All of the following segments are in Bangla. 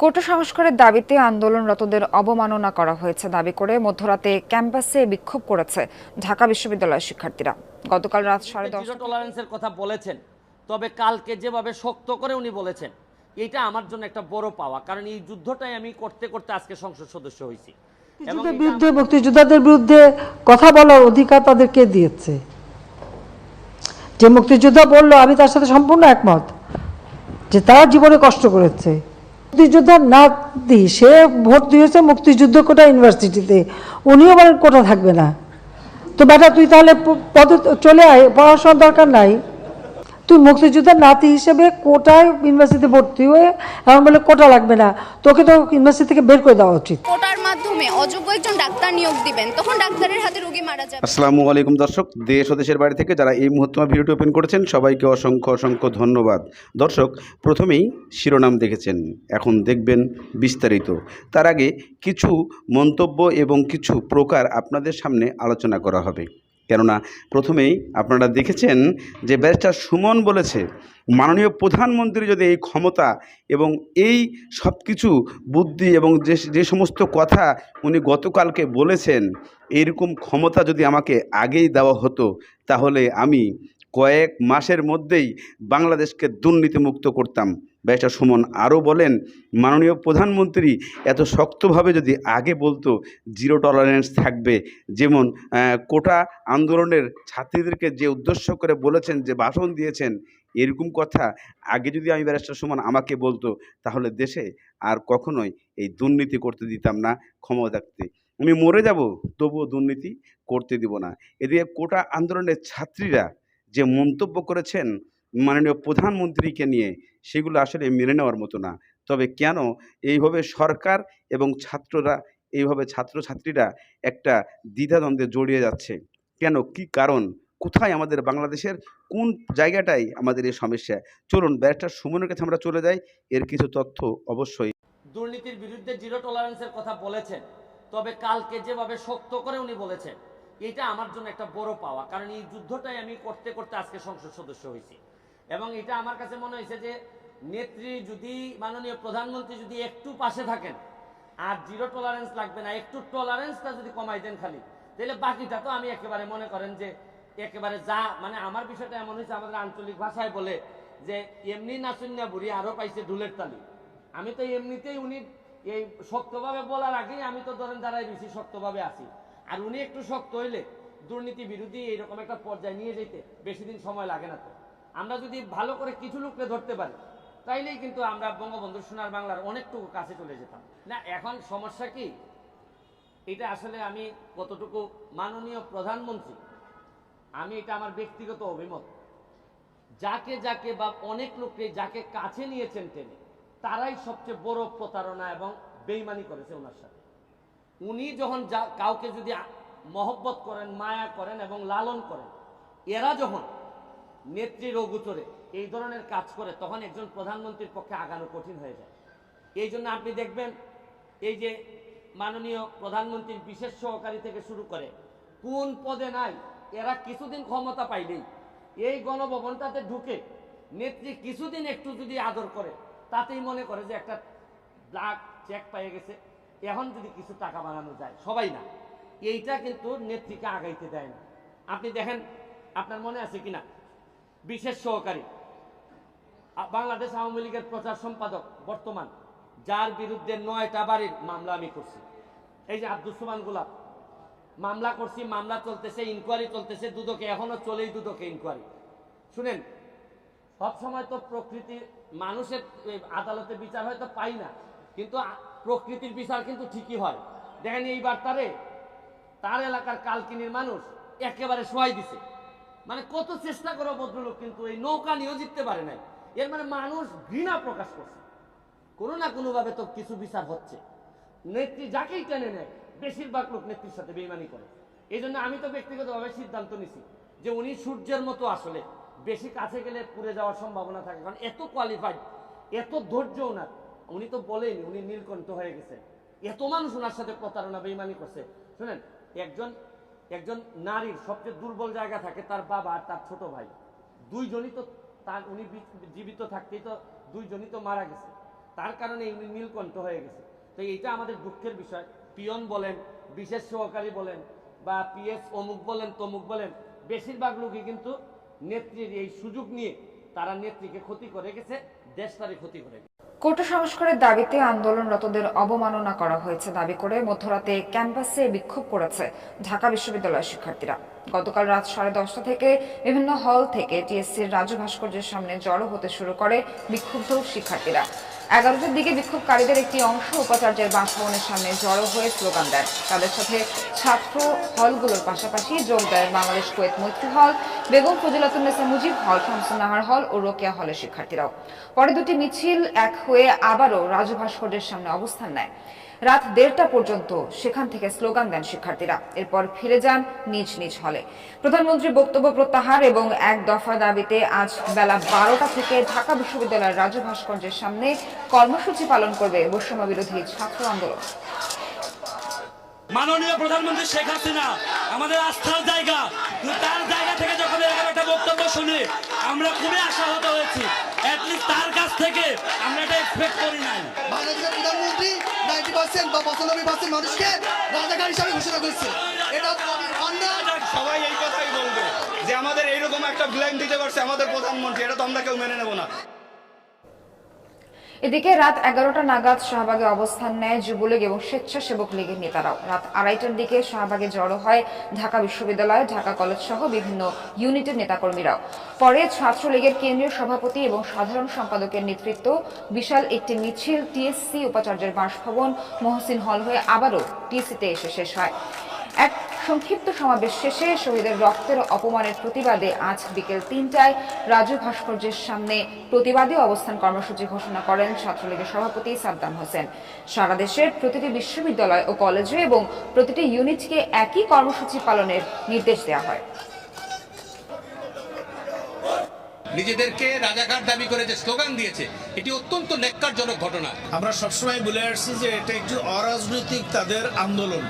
কোটা সংস্কারের দাবিতে আন্দোলনরতদের অবমাননা করা হয়েছে দাবি করে মধ্যরাতে ক্যাম্পাসে বিক্ষোভ করেছে ঢাকা বিশ্ববিদ্যালয়ের শিক্ষার্থীরা। গতকাল রাত সাড়ে দশটা টলারেন্সের কথা বলেছেন তবে কালকে যেভাবে শক্ত করে উনি বলেছেন এটা আমার জন্য একটা বড় পাওয়া কারণ এই যুদ্ধটাই আমি করতে করতে আজকে সংসদ সদস্য হয়েছি। মুক্তিযুদ্ধের বিরুদ্ধে মুক্তিযোদ্ধাদের বিরুদ্ধে কথা বলার অধিকার তাদেরকে দিয়েছে। যে মুক্তিযোদ্ধা বলল আমি তার সাথে সম্পূর্ণ একমত যে তারা জীবনে কষ্ট করেছে। মুক্তিযোদ্ধার নাতি, সে ভর্তি হয়েছে মুক্তিযুদ্ধ কোটা ইউনিভার্সিটিতে। উনিও বলেন কোটা থাকবে না। তো বেটা, তুই তাহলে পদে চলে আয়, পড়াশোনার দরকার নাই। তুই মুক্তিযোদ্ধার নাতি হিসেবে কোটায় ইউনিভার্সিটিতে ভর্তি হয়ে এমন বলে কোটা লাগবে না তোকে তো ইউনিভার্সিটি থেকে বের করে দেওয়া উচিত। কোটার মাধ্যমে অযোগ্য একজন ডাক্তার নিয়োগ দিবেন তখন ডাক্তারের হাতে রোগী মারা যাবে। আসসালামু আলাইকুম দর্শক দেশ ও দেশের বাড়ি থেকে যারা এই মুহূর্তে আমার ভিডিওটি ওপেন করেছেন সবাইকে অসংখ্য অসংখ্য ধন্যবাদ। দর্শক প্রথমেই শিরোনাম দেখেছেন এখন দেখবেন বিস্তারিত। তার আগে কিছু মন্তব্য এবং কিছু প্রকার আপনাদের সামনে আলোচনা করা হবে। কেননা প্রথমেই আপনারা দেখেছেন যে ব্যারিস্টার সুমন বলেছে, মাননীয় প্রধানমন্ত্রী যদি এই ক্ষমতা এবং এই সব কিছু বুদ্ধি এবং যে যে সমস্ত কথা উনি গতকালকে বলেছেন, এইরকম ক্ষমতা যদি আমাকে আগেই দেওয়া হতো, তাহলে আমি কয়েক মাসের মধ্যেই বাংলাদেশকে দুর্নীতিমুক্ত করতাম। ব্যারিস্টার সুমন আরও বলেন, মাননীয় প্রধানমন্ত্রী এত শক্তভাবে যদি আগে বলতো জিরো টলারেন্স থাকবে, যেমন কোটা আন্দোলনের ছাত্রীদেরকে যে উদ্দেশ্য করে বলেছেন, যে ভাষণ দিয়েছেন, এরকম কথা আগে যদি আমি ব্যারিস্টার সুমন আমাকে বলতো, তাহলে দেশে আর কখনোই এই দুর্নীতি করতে দিতাম না ক্ষমতা থাকতে। আমি মরে যাব, তবুও দুর্নীতি করতে দিব না। এদিকে কোটা আন্দোলনের ছাত্রীরা যে মন্তব্য করেছেন মাননীয় প্রধানমন্ত্রীকে নিয়ে সেগুলো আসলে মেনে নেওয়ার মতো না। তবে কেন এইভাবে সরকার এবং ছাত্ররা, এইভাবে ছাত্রছাত্রীরা একটা দ্বিধাদ্বন্দ্বে জড়িয়ে যাচ্ছে? কেন? কি কারণ? কোথায় আমাদের বাংলাদেশের? কোন জায়গাটাই আমাদের এই সমস্যা? চলুন, ব্যারিস্টার সুমনের কাছে আমরা চলে যাই। এর কিছু তথ্য অবশ্যই। দুর্নীতির বিরুদ্ধে জিরো টলারেন্সের কথা বলেছেন। তবে কালকে যেভাবে শক্ত করে উনি বলেছেন, এটা আমার জন্য একটা বড় পাওয়া। কারণ এই যুদ্ধটাই আমি করতে করতে আজকে সংসদ সদস্য হয়েছি। এবং এটা আমার কাছে মনে হয়েছে যে নেত্রী যদি, মাননীয় প্রধানমন্ত্রী যদি একটু পাশে থাকেন, আর জিরো টলারেন্স লাগবে না, একটু টলারেন্সটা যদি কমাই দেন খালি, তাহলে বাকিটা তো আমি একেবারে মনে করেন যে একেবারে যা মানে আমার বিষয়টা এমন হয়েছে আমাদের আঞ্চলিক ভাষায় বলে যে এমনি নাচুন্যা বুড়ি আরও পাইছে ঢুলের তালি। আমি তো এমনিতেই উনি এই শক্তভাবে বলার আগেই আমি তো ধরেন দাঁড়াই বেশি শক্তভাবে আছি। আর উনি একটু শক্ত হইলে দুর্নীতি বিরোধী এইরকম একটা পর্যায়ে নিয়ে যেতে বেশি দিন সময় লাগে না তো। আমরা যদি ভালো করে কিছু লোককে ধরতে পারি, তাইলেই কিন্তু আমরা বঙ্গবন্ধু সোনার বাংলার অনেকটুকু কাছে চলে যেতাম। না, এখন সমস্যা কি? এটা আসলে আমি কতটুকু মাননীয় প্রধানমন্ত্রী, আমি এটা আমার ব্যক্তিগত অভিমত। যাকে যাকে বা অনেক লোককে যাকে কাছে নিয়েছেন টেনে, তারাই সবচেয়ে বড় প্রতারণা এবং বেইমানি করেছে ওনার সাথে। উনি যখন যা, কাউকে যদি মহব্বত করেন, মায়া করেন এবং লালন করেন, এরা যখন নেত্রীর অগুচরে এই ধরনের কাজ করে, তখন একজন প্রধানমন্ত্রীর পক্ষে আগানো কঠিন হয়ে যায়। এই জন্য আপনি দেখবেন, এই যে মাননীয় প্রধানমন্ত্রীর বিশেষ সহকারী থেকে শুরু করে, কোন পদে নাই, এরা কিছুদিন ক্ষমতা পাইলেই, এই গণভবনটাতে ঢুকে নেত্রী কিছুদিন একটু যদি আদর করে, তাতেই মনে করে যে একটা ব্লাক চেক পেয়ে গেছে, এখন যদি কিছু টাকা বানানো যায়, সবাই না। এইটা কিন্তু নেত্রীকে আগাইতে দেয় না। আপনি দেখেন, আপনার মনে আছে কিনা? বিশেষ সহকারী। বাংলাদেশ আওয়ামী লীগের প্রচার সম্পাদক বর্তমান, যার বিরুদ্ধে নয়টা বাড়ির মামলা আমি করছি। এই যে আব্দুল সুমান গোলাপ, মামলা করছি, মামলা চলতেছে ইনকোয়ারি চলতেছে, দুদকে এখনও চলেই দুদকে ইনকোয়ারি শুনেন সবসময় তো প্রকৃতির মানুষের আদালতে বিচার হয়তো পাই না, কিন্তু প্রকৃতির বিচার কিন্তু ঠিকই হয়। দেখেন এইবার তারে তার এলাকার কালকিনির মানুষ একেবারে শোয়াই দিছে। মানে কত চেষ্টা করো ভদ্রলোক কিন্তু এই নৌকা নিয়েও জিততে পারে নাই। এর মানে মানুষ ঘৃণা প্রকাশ করছে। কোনো না কোনোভাবে তো কিছু বিচার হচ্ছে। নেত্রী যাকেই টেনে নেয়, বেশিরভাগ লোক নেত্রীর সাথে বেইমানি করে। এই জন্য আমি তো ব্যক্তিগতভাবে সিদ্ধান্ত নিছি যে উনি সূর্যের মতো আসলে বেশি কাছে গেলে পুড়ে যাওয়ার সম্ভাবনা থাকে, কারণ এত কোয়ালিফাইড এত ধৈর্য ওনার। উনি তো বলেনি উনি নীলকণ্ঠ হয়ে গেছে। এত মানুষ ওনার সাথে প্রতারণা, বেইমানি করছে। শুনেন, একজন একজন নারীর সবচেয়ে দুর্বল জায়গা থাকে তার বাবা আর তার ছোট ভাই। দুইজনই তো তার, উনি জীবিত থাকতেই তো দুইজনই তো মারা গেছে। তার কারণে উনি নীলকণ্ঠ হয়ে গেছে। তো এইটা আমাদের দুঃখের বিষয়। পিয়ন বলেন, বিশেষ সহকারী বলেন, বা পিএস অমুক বলেন, তমুক বলেন, বেশিরভাগ লোকই কিন্তু নেত্রীর এই সুযোগ নিয়ে তারা নেত্রীকে ক্ষতি করে গেছে দেশটারে ক্ষতি করে কোটা সংস্কারের দাবিতে আন্দোলনরতদের অবমাননা করা হয়েছে দাবি করে মধ্যরাতে ক্যাম্পাসে বিক্ষোভ করেছে ঢাকা বিশ্ববিদ্যালয়ের শিক্ষার্থীরা। গতকাল রাত সাড়ে দশটা থেকে বিভিন্ন হল থেকে টিএসসির রাজু ভাস্কর্যের সামনে জড়ো হতে শুরু করে বিক্ষুব্ধ শিক্ষার্থীরা। এগারোটার দিকে বিক্ষোভকারীদের একটি অংশ উপাচার্যের বাসভবনের সামনে জড়ো হয়ে স্লোগান দেয় তাদের সাথে ছাত্র হলগুলোর পাশাপাশি যোগ দেয় বাংলাদেশ কুয়েত মৈত্রী হল, বেগম ফজিলাতুন্নেসা মুজিব হল শামসুন্নাহার হল ও রোকেয়া হলের শিক্ষার্থীরাও। পরে দুটি মিছিল এক হয়ে আবারও রাজু ভাস্কর্যের সামনে অবস্থান নেয়। রাত দেড়টা পর্যন্ত সেখান থেকে স্লোগান দেন শিক্ষার্থীরা। এরপর ফিরে যান নিজ নিজ হলে। প্রধানমন্ত্রীর বক্তব্য প্রত্যাহার এবং এক দফা দাবিতে আজ বেলা বারোটা থেকে ঢাকা বিশ্ববিদ্যালয়ের রাজু ভাস্কর্যের সামনে কর্মসূচি পালন করবে বৈষম্য বিরোধী ছাত্র আন্দোলন। মাননীয় প্রধানমন্ত্রী শেখ হাসিনা আমাদের আস্থার জায়গা। তার জায়গা থেকে যখন এরকম একটা বক্তব্য শুনি আমরা খুবই আশাহত হয়েছি। অ্যাটলিস্ট তার কাছ থেকে আমরা এটা এক্সপেক্ট করি নাই। বাংলাদেশের প্রধানমন্ত্রী নাইনটি পার্সেন্ট বা পঁচানব্বই পার্সেন্ট মানুষকে রাজাকার হিসাবে ঘোষণা করছে। এটা সবাই এই কথাই বলবে যে আমাদের এইরকম একটা ব্লেম দিতে পারছে আমাদের প্রধানমন্ত্রী এটা তো আমরা কেউ মেনে নেব না। এদিকে রাত এগারোটা নাগাদ শাহবাগে অবস্থান নেয় যুবলীগ এবং স্বেচ্ছাসেবক লীগের নেতারাও। রাত আড়াইটার দিকে শাহবাগে জড়ো হয় ঢাকা বিশ্ববিদ্যালয়, ঢাকা কলেজ সহ বিভিন্ন ইউনিটের নেতাকর্মীরাও। পরে ছাত্রলীগের কেন্দ্রীয় সভাপতি এবং সাধারণ সম্পাদকের নেতৃত্ব বিশাল একটি মিছিল টিএসসি উপাচার্যের বাসভবন মহসিন হল হয়ে আবারও টিএসসিতে এসে শেষ হয়। এক সংক্ষিপ্ত সমাবেশ শেষে শহীদের রক্তের অপমানের প্রতিবাদে আজ বিকেল তিনটায় রাজু ভাস্কর্যের সামনে প্রতিবাদী অবস্থান কর্মসূচি ঘোষণা করেন ছাত্রলীগের সভাপতি সাদ্দাম হোসেন। সারা দেশের প্রতিটি বিশ্ববিদ্যালয় ও কলেজে এবং প্রতিটি ইউনিটকে একই কর্মসূচি পালনের নির্দেশ দেওয়া হয়। নিজেদেরকে রাজাকার দাবি করে যে স্লোগান দিয়েছে এটি অত্যন্ত ন্যাক্কারজনক ঘটনা। আমরা সবসময় বলে আসছি যে এটা একটি অরাজনৈতিক তাদের আন্দোলন।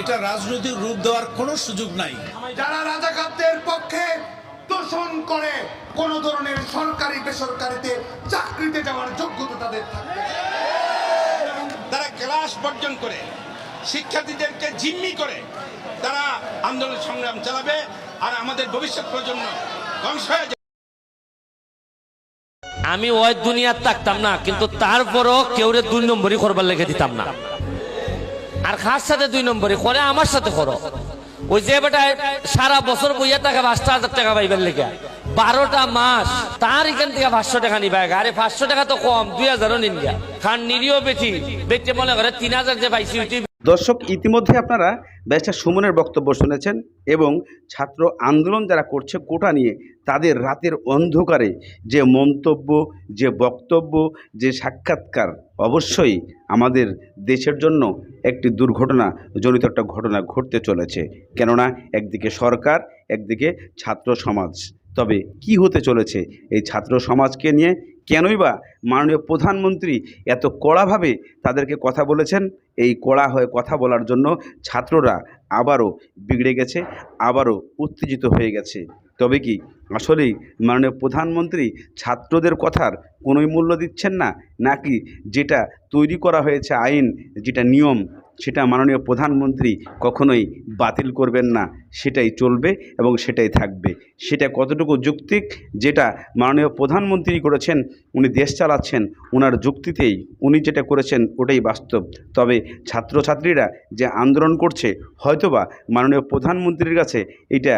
এটা রাজনৈতিক রূপ দেওয়ার কোনো সুযোগ নাই। যারা রাজাকারদের পক্ষে দোষণ করে কোন ধরনের সরকারি বেসরকারিতে চাকরিতে যাওয়ার যোগ্যতা তাদের থাকবে তারা ক্লাস বর্জন করে শিক্ষার্থীদেরকে জিম্মি করে তারা আন্দোলন সংগ্রাম চালাবে আর আমাদের ভবিষ্যৎ প্রজন্ম ধ্বংস হয়ে যাবে। আমি ওই দুনিয়ার থাকতাম না কিন্তু তারপরও কেউরে দুই নম্বরই করবার লেগে দিতাম না। আর খাস সাথে দুই নম্বরই, করে আমার সাথে করো। ওই যে বেটা সারা বছর বইয়া টাকা পাঁচটা হাজার টাকা পাইবার লেগে। বারোটা মাস তার এখান থেকে পাঁচশো টাকা নিবা আরে পাঁচশো টাকা তো কম, দুই হাজারও নিন গা। নিরিও বেটি, বেটে মনে করে তিন হাজার যে পাইছি দর্শক, ইতিমধ্যে আপনারা ব্যারিস্টার সুমনের বক্তব্য শুনেছেন এবং ছাত্র আন্দোলন যারা করছে কোটা নিয়ে, তাদের রাতের অন্ধকারে যে মন্তব্য, যে বক্তব্য, যে সাক্ষাৎকার অবশ্যই আমাদের দেশের জন্য একটি দুর্ঘটনা জনিত একটা ঘটনা ঘটতে চলেছে। কেননা একদিকে সরকার, একদিকে ছাত্র সমাজ। তবে কি হতে চলেছে? এই ছাত্র সমাজকে নিয়ে কেনই বা মাননীয় প্রধানমন্ত্রী এত কড়াভাবে তাদেরকে কথা বলেছেন? এই কড়া হয়ে কথা বলার জন্য ছাত্ররা আবারও বিগড়ে গেছে, আবারও উত্তেজিত হয়ে গেছে। তবে কি আসলেই মাননীয় প্রধানমন্ত্রী ছাত্রদের কথার কোনোই মূল্য দিচ্ছেন না? নাকি যেটা তৈরি করা হয়েছে আইন, যেটা নিয়ম সেটা মাননীয় প্রধানমন্ত্রী কখনোই বাতিল করবেন না, সেটাই চলবে এবং সেটাই থাকবে। সেটা কতটুকু যুক্তিক, যেটা মাননীয় প্রধানমন্ত্রী করেছেন, উনি দেশ চালাচ্ছেন ওনার যুক্তিতেই উনি যেটা করেছেন, ওটাই বাস্তব। তবে ছাত্রছাত্রীরা যে আন্দোলন করছে, হয়তোবা মাননীয় প্রধানমন্ত্রীর কাছে এটা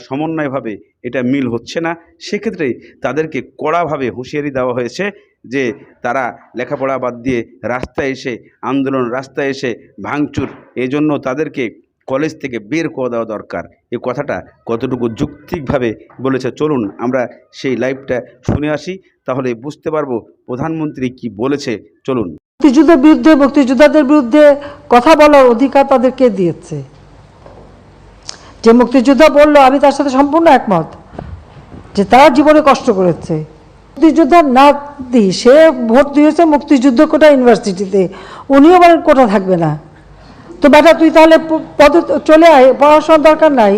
সমন্বয়ভাবে এটা মিল হচ্ছে না। সেক্ষেত্রে তাদেরকে কড়াভাবে হুঁশিয়ারি দেওয়া হয়েছে যে তারা লেখাপড়া বাদ দিয়ে রাস্তায় এসে আন্দোলন, রাস্তায় এসে ভাঙচুর, এজন্য তাদেরকে কলেজ থেকে বের করে দেওয়া দরকার। এই কথাটা কতটুকু যুক্তিকভাবে বলেছে? চলুন আমরা সেই লাইভটা শুনে আসি, তাহলে বুঝতে পারব প্রধানমন্ত্রী কি বলেছে। চলুন। মুক্তিযুদ্ধের বিরুদ্ধে, মুক্তিযোদ্ধাদের বিরুদ্ধে কথা বলার অধিকার তাদেরকে দিয়েছে? যে মুক্তিযোদ্ধা বলল, আমি তার সাথে সম্পূর্ণ একমত যে তারা জীবনে কষ্ট করেছে। মুক্তিযোদ্ধার নাতি সে ভর্তি হয়েছে মুক্তিযুদ্ধ কোটা ইউনিভার্সিটিতে। উনিও বলেন কোটা থাকবে না। তো বেটা, তুই তাহলে পদে চলে আয়, পড়াশোনার দরকার নাই।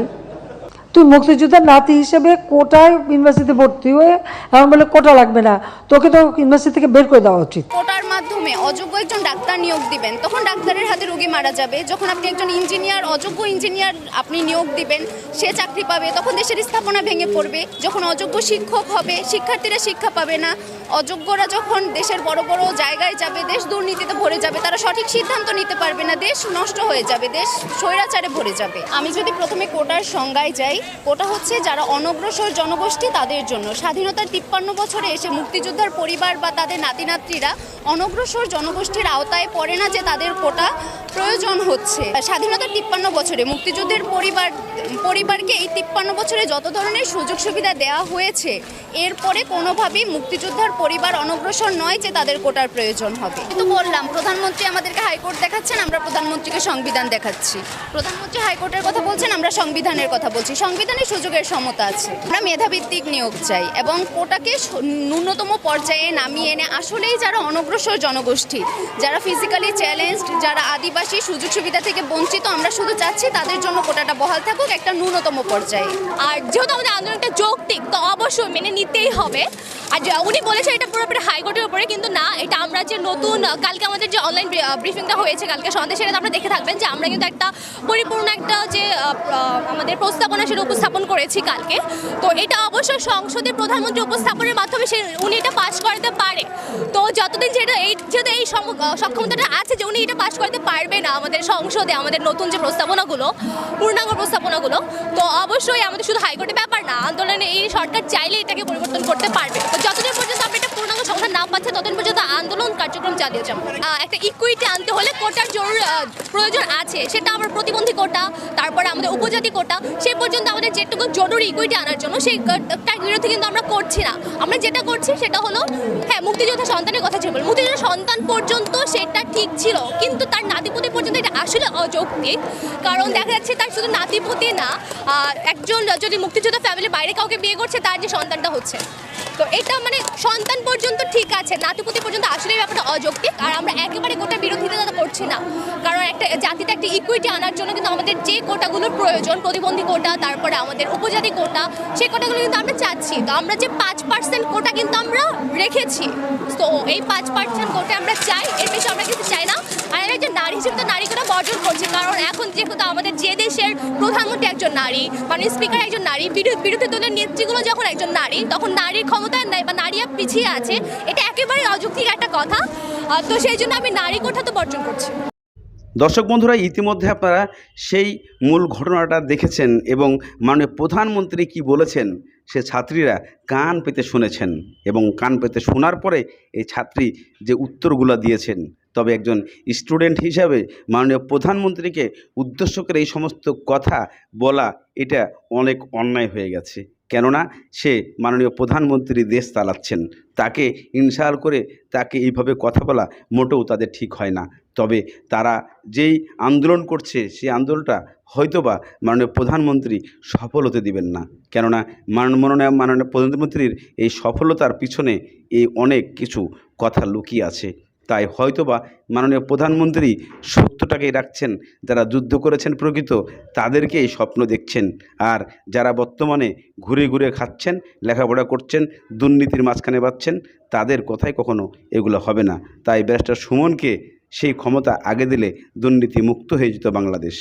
তুই মুক্তিযোদ্ধার নাতি হিসেবে কোটায় ইউনিভার্সিটিতে ভর্তি হয়ে এমন বলে কোটা লাগবে না, তোকে তো ইউনিভার্সিটি থেকে বের করে দেওয়া উচিত। কোটার মাধ্যমে অযোগ্য একজন ডাক্তার নিয়োগ দিবেন, তখন ডাক্তারের হাতে রোগী মারা যাবে। যখন আপনি একজন ইঞ্জিনিয়ার অযোগ্য ইঞ্জিনিয়ার আপনি নিয়োগ দিবেন, সে চাকরি পাবে, তখন দেশের স্থাপনা ভেঙে পড়বে। যখন অযোগ্য শিক্ষক হবে, শিক্ষার্থীরা শিক্ষা পাবে না। অযোগ্যরা যখন দেশের বড় বড় জায়গায় যাবে, দেশ দুর্নীতিতে ভরে যাবে, তারা সঠিক সিদ্ধান্ত নিতে পারবে না। দেশ নষ্ট হয়ে যাবে, দেশ স্বৈরাচারে ভরে যাবে। আমি যদি প্রথমে কোটার সংজ্ঞায় যাই কোটা হচ্ছে যারা অনগ্রসর জনগোষ্ঠী তাদের জন্য। স্বাধীনতার তিপ্পান্ন বছরে এসে মুক্তিযোদ্ধার পরিবার বা তাদের নাতিনাত্রীরা অনগ্রসর জনগোষ্ঠীর আওতায় পড়ে না যে তাদের কোটা প্রয়োজন হচ্ছে। স্বাধীনতার তিপ্পান্ন বছরে মুক্তিযুদ্ধের পরিবার, পরিবারকে এই তিপ্পান্ন বছরে যত ধরনের সুযোগ সুবিধা দেওয়া হয়েছে, এরপরে কোনোভাবেই মুক্তিযোদ্ধার পরিবার অনগ্রসর নয় যে তাদের কোটার প্রয়োজন হবে। কিন্তু বললাম, প্রধানমন্ত্রী আমাদেরকে হাইকোর্ট দেখাচ্ছেন, আমরা প্রধানমন্ত্রীকে সংবিধান দেখাচ্ছি। প্রধানমন্ত্রী হাইকোর্টের কথা বলছেন, আমরা সংবিধানের কথা বলছি। সংবিধানে সুযোগের সমতা আছে। আমরা মেধাভিত্তিক নিয়োগ চাই এবং কোটাকে ন্যূনতম পর্যায়ে নামিয়ে এনে, আসলেই যারা অনগ্রসর জনগোষ্ঠী, যারা ফিজিক্যালি চ্যালেঞ্জড যারা আদিবাসী সুযোগ সুবিধা থেকে বঞ্চিত, আমরা শুধু চাচ্ছি তাদের জন্য কোটাটা বহাল থাকুক, একটা ন্যূনতম পর্যায়ে। আর যেহেতু আমাদের আন্দোলনটা যৌক্তিক, তো অবশ্যই মেনে নিতেই হবে। আর উনি বলেছেন এটা পুরোপুরি হাইকোর্টের উপরে, কিন্তু না, এটা আমরা যে নতুন, কালকে আমাদের যে অনলাইন ব্রিফিংটা হয়েছে কালকে সন্ধ্যে, সেটা আপনারা দেখে থাকবেন যে আমরা কিন্তু একটা পরিপূর্ণ একটা যে আমাদের প্রস্তাবনা সেটা উপস্থাপন করেছি কালকে। তো এটা অবশ্য সংসদে প্রধানমন্ত্রী উপস্থাপনের মাধ্যমে সে, উনি এটা পাশ করাতে পারে। তো যতদিন যেটা এই, যেহেতু এই সক্ষমতাটা আছে যে উনি এটা পাশ করতে পারবে না আমাদের সংসদে, আমাদের নতুন যে প্রস্তাবনাগুলো, পূর্ণাঙ্গ প্রস্তাবনাগুলো, তো অবশ্যই আমাদের শুধু হাইকোর্টের ব্যাপার না, আন্দোলনে এই সরকার চাইলে এটাকে পরিবর্তন করতে পারবে। তো যতদিন পর্যন্ত আমরা এটা পূর্ণাঙ্গ সমাধান না পাচ্ছে ততদিন পর্যন্ত আন্দোলন কার্যক্রম চালিয়ে যাব একটা ইকুইটি আনতে হলে কোটার জরুরি প্রয়োজন আছে। সেটা আমার প্রতিবন্ধী কোটা, তারপরে আমাদের উপজাতি কোটা সেই পর্যন্ত আমাদের যেটুকু জরুরি ইকুইটি আনার জন্য, সেই তার বিরোধী কিন্তু আমরা করছি না। আমরা যেটা করছি সেটা হলো হ্যাঁ মুক্তিযোদ্ধা সন্তানের কথা ছিল মুক্তিযোদ্ধা সন্তান পর্যন্ত সেটা ঠিক ছিল, কিন্তু তার নাতিপতি পর্যন্ত এটা আসলে অযৌক্তিক, কারণ দেখা যাচ্ছে তার শুধু নাতিপতি না একজন যদি মুক্তিযোদ্ধা ফ্যামিলি বাইরে কাউকে বিয়ে করছে, তার যে সন্তানটা হচ্ছে। তো এটা মানে সন্তান পর্যন্ত ঠিক আছে, নাতিপতি পর্যন্ত আসলে ব্যাপারটা অযৌক্তিক, আর আমরা একেবারে কোটা বিরোধিতা করছি না। কারণ একটা জাতিতে একটা ইকুইটি আনার জন্য কিন্তু আমাদের যে কোটাগুলোর প্রয়োজন, প্রতিবন্ধী কোটা, তারপরে আমাদের উপজাতি কোটা, সেই কোটাগুলো কিন্তু আমরা চাচ্ছি। তো আমরা যে পাঁচ পার্সেন্ট কোটা কিন্তু আমরা রেখেছি। তো এই পাঁচ পার্সেন্ট কোটা আমরা চাই, এর বেশি আমরা কিন্তু চাই না আর আমি একজন নারী হিসেবে তো নারী কোটা বর্জন করছি কারণ এখন যেহেতু আমাদের যে দেশের প্রধানমন্ত্রী একজন নারী মানে স্পিকার একজন নারী, বিরোধী দলের নেত্রীগুলো যখন একজন নারী, তখন নারীর ক্ষমতা নাই বা নারীরা পিছিয়ে আছে, এটা একেবারে অযৌক্তিক একটা কথা। তো সেই জন্য আমি নারী কোঠা তো বর্জন করছি। দর্শক বন্ধুরা, ইতিমধ্যে আপনারা সেই মূল ঘটনাটা দেখেছেন এবং মাননীয় প্রধানমন্ত্রী কি বলেছেন, সে ছাত্রীরা কান পেতে শুনেছেন এবং কান পেতে শোনার পরে এই ছাত্রী যে উত্তরগুলো দিয়েছেন তবে একজন স্টুডেন্ট হিসাবে মাননীয় প্রধানমন্ত্রীকে উদ্দেশ্য করে এই সমস্ত কথা বলা এটা অনেক অন্যায় হয়ে গেছে। কেননা সে মাননীয় প্রধানমন্ত্রী দেশ চালাচ্ছেন। তাকে ইনসাল করে তাকে এইভাবে কথা বলা মোটেও তাদের ঠিক হয় না। তবে তারা যেই আন্দোলন করছে, সেই আন্দোলনটা হয়তোবা মাননীয় প্রধানমন্ত্রী সফল হতে দিবেন না। কেননা মান, মনোনয়, মাননীয় প্রধানমন্ত্রীর এই সফলতার পিছনে এই অনেক কিছু কথা লুকিয়ে আছে। তাই হয়তোবা মাননীয় প্রধানমন্ত্রী সত্যটাকেই রাখছেন, যারা যুদ্ধ করেছেন প্রকৃত, তাদেরকেই স্বপ্ন দেখছেন। আর যারা বর্তমানে ঘুরে ঘুরে খাচ্ছেন, লেখাপড়া করছেন, দুর্নীতির মাঝখানে পাচ্ছেন তাদের কথাই কখনো এগুলো হবে না। তাই ব্যারিস্টার সুমনকে সেই ক্ষমতা আগে দিলে দুর্নীতি মুক্ত হয়ে যেত বাংলাদেশ।